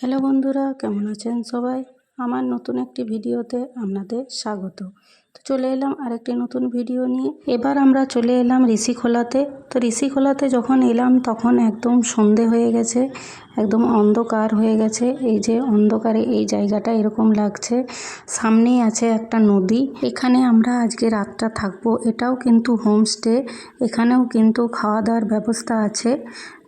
Hello বন্ধুরা, কেমন আছেন সবাই? আমার নতুন একটি ভিডিওতে আপনাদের স্বাগত। তো চলে এলাম আরেকটি নতুন ভিডিও নিয়ে। এবার আমরা চলে এলাম ঋষিখোলাতে। তো ঋষিখোলাতে যখন এলাম, তখন একদম সন্ধে হয়ে গেছে। একদম অন্ধকার হয়ে গেছে। এই যে অন্ধকারে এই জায়গাটা এরকম লাগছে। সামনেই আছে একটা নদী। এখানে আমরা আজকে রাতটা থাকব। এটাও কিন্তু হোমস্টে। এখানেও কিন্তু খাওয়া দাওয়ার ব্যবস্থা আছে।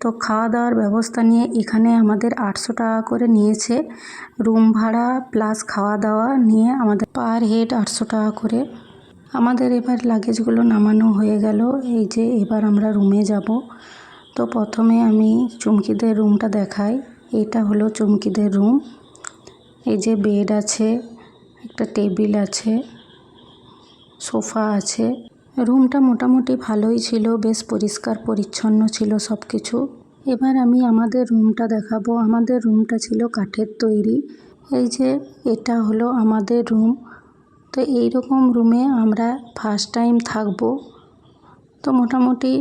তো খাওয়া দাওয়ার ব্যবস্থা নিয়ে এখানে আমাদের আটশো টাকা করে নিয়েছে। রুম ভাড়া প্লাস খাওয়া দাওয়া নিয়ে আমাদের পার হেড আটশো টাকা করে। আমাদের এবার লাগেজগুলো নামানো হয়ে গেল। এই যে এবার আমরা রুমে যাব। তো প্রথমে আমি চুমকিদের রুমটা দেখাই। এটা হলো চুমকিদের রুম। এই যে বেড আছে, একটা টেবিল আছে, সোফা আছে। রুমটা মোটামুটি ভালোই ছিল, বেশ পরিষ্কার পরিচ্ছন্ন ছিল সব কিছু এবার আমি আমাদের রুমটা দেখাবো। আমাদের রুমটা ছিল কাঠের তৈরি। এই যে এটা হলো আমাদের রুম। তো এই রকম রুমে আমরা ফার্স্ট টাইম থাকব। তো মোটামুটি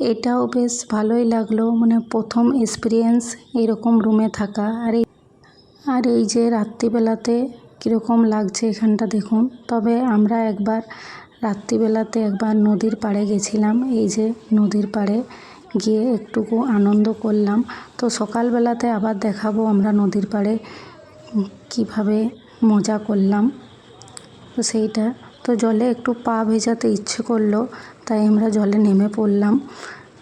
এটাও বেশ ভালোই লাগল মানে প্রথম এক্সপিরিয়েন্স এরকম রুমে থাকা। আর এই আর এই যে রাত্রিবেলাতে কীরকম লাগছে এখানটা দেখুন। তবে আমরা একবার রাত্রিবেলাতে একবার নদীর পাড়ে গেছিলাম, এই যে নদীর পাড়ে গিয়ে একটুকু আনন্দ করলাম। তো সকালবেলাতে আবার দেখাবো আমরা নদীর পাড়ে কীভাবে মজা করলাম। তো সেইটা তো জলে একটু পা ভেজাতে ইচ্ছে করল, তাই আমরা জলে নেমে পড়লাম।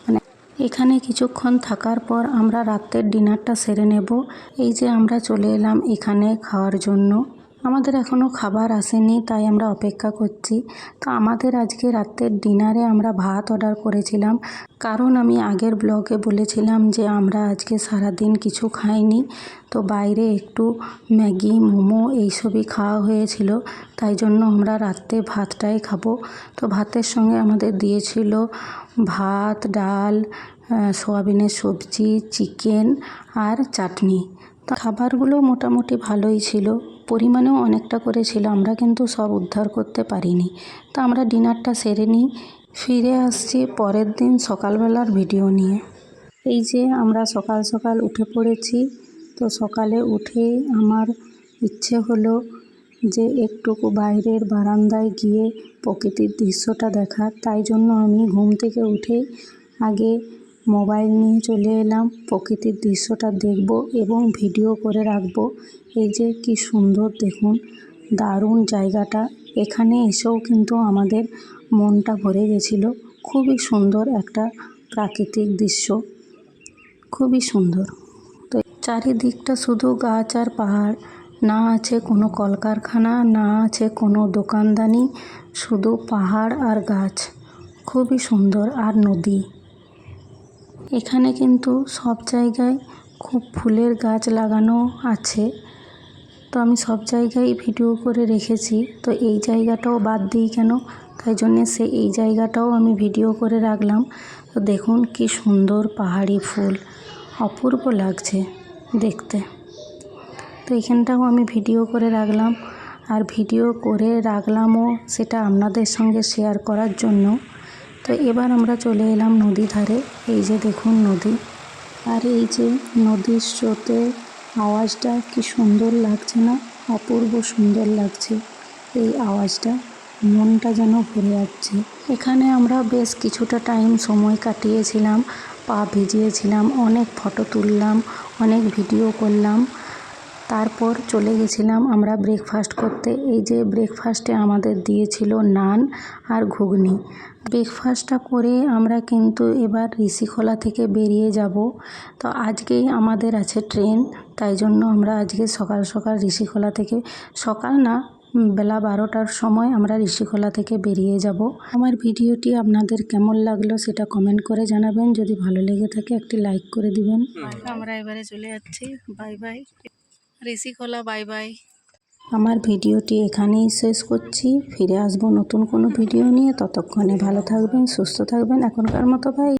মানে এখানে কিছুক্ষণ থাকার পর আমরা রাতের ডিনারটা সেরে নেব। এই যে আমরা চলে এলাম এখানে খাওয়ার জন্য। আমাদের এখনও খাবার আসেনি, তাই আমরা অপেক্ষা করছি। তো আমাদের আজকে রাতের ডিনারে আমরা ভাত অর্ডার করেছিলাম। কারণ আমি আগের ব্লগে বলেছিলাম যে আমরা আজকে সারাদিন কিছু খাইনি। তো বাইরে একটু ম্যাগি, মোমো এইসবই খাওয়া হয়েছিল। তাই জন্য আমরা রাত্রে ভাতটাই খাব। তো ভাতের সঙ্গে আমাদের দিয়েছিল ভাত, ডাল সোয়াবিনের সবজি, চিকেন আর চাটনি। তো খাবারগুলো মোটামুটি ভালোই ছিল। পরিমাণেও অনেকটা করে ছিল আমরা কিন্তু সব উদ্ধার করতে পারিনি। তো আমরা ডিনারটা সেরে নিই, ফিরে আসছি পরের দিন সকালবেলার ভিডিও নিয়ে। এই যে আমরা সকাল সকাল উঠে পড়েছি, তো সকালে উঠে আমার ইচ্ছে হলো যে একটুকু বাইরের বারান্দায় গিয়ে প্রকৃতির দৃশ্যটা দেখার তাই জন্য আমি ঘুম থেকে উঠে আগে মোবাইল নিয়ে চলে এলাম। প্রকৃতির দৃশ্যটা দেখব এবং ভিডিও করে রাখব। এই যে কি সুন্দর দেখুন, দারুণ জায়গাটা। এখানে এসেও কিন্তু আমাদের মনটা ভরে গেছিল। খুবই সুন্দর একটা প্রাকৃতিক দৃশ্য। খুবই সুন্দর। তো চারিদিকটা শুধু গাছ আর পাহাড়। না আছে কোনো কলকারখানা, না আছে কোনো দোকানদানি, শুধু পাহাড় আর গাছ। খুবই সুন্দর। আর নদী। এখানে কিন্তু সব জায়গায় খুব ফুলের গাছ লাগানো আছে। তো আমি সব জায়গায় ভিডিও করে রেখেছি। তো এই জায়গাটাও বাদ দিই কেন? তাই জন্যে সে এই জায়গাটাও আমি ভিডিও করে রাখলাম। তো দেখুন কি সুন্দর পাহাড়ি ফুল, অপূর্ব লাগছে দেখতে। তো এখানটাও আমি ভিডিও করে রাখলাম। আর ভিডিও করে রাখলামও সেটা আপনাদের সঙ্গে শেয়ার করার জন্য। তো এবার আমরা চলে এলাম নদী ধারে। এই যে দেখুন নদী। আর এই যে নদীর স্রোতে আওয়াজটা কি সুন্দর লাগছে না? অপূর্ব সুন্দর লাগছে এই আওয়াজটা। মনটা যেন ভরে যাচ্ছে। এখানে আমরা বেশ কিছুটা টাইম সময় কাটিয়েছিলাম, পা ভিজিয়েছিলাম, অনেক ফটো তুললাম, অনেক ভিডিও করলাম। তারপর চলে গেছিলাম আমরা ব্রেকফাস্ট করতে। এই যে ব্রেকফাস্টে আমাদের দিয়েছিল নান আর ঘুগনি। ব্রেকফাস্টটা করে আমরা কিন্তু এবার ঋষিখোলা থেকে বেরিয়ে যাব। তো আজকেই আমাদের আছে ট্রেন তাই জন্য আমরা আজকে সকাল সকাল ঋষিখোলা থেকে সকাল না বেলা বারোটার সময় আমরা ঋষিখোলা থেকে বেরিয়ে যাব। আমার ভিডিওটি আপনাদের কেমন লাগল সেটা কমেন্ট করে জানাবেন। যদি ভালো লেগে থাকে একটি লাইক করে দিবেন। আমরা এবারে চলে যাচ্ছি। Bye bye Rishikhola bye bye আমার ভিডিওটি এখানেই শেষ করছি। ফিরে আসব নতুন কোনো ভিডিও নিয়ে। ততক্ষণে ভালো থাকবেন, সুস্থ থাকবেন। এখনকার মতো বাই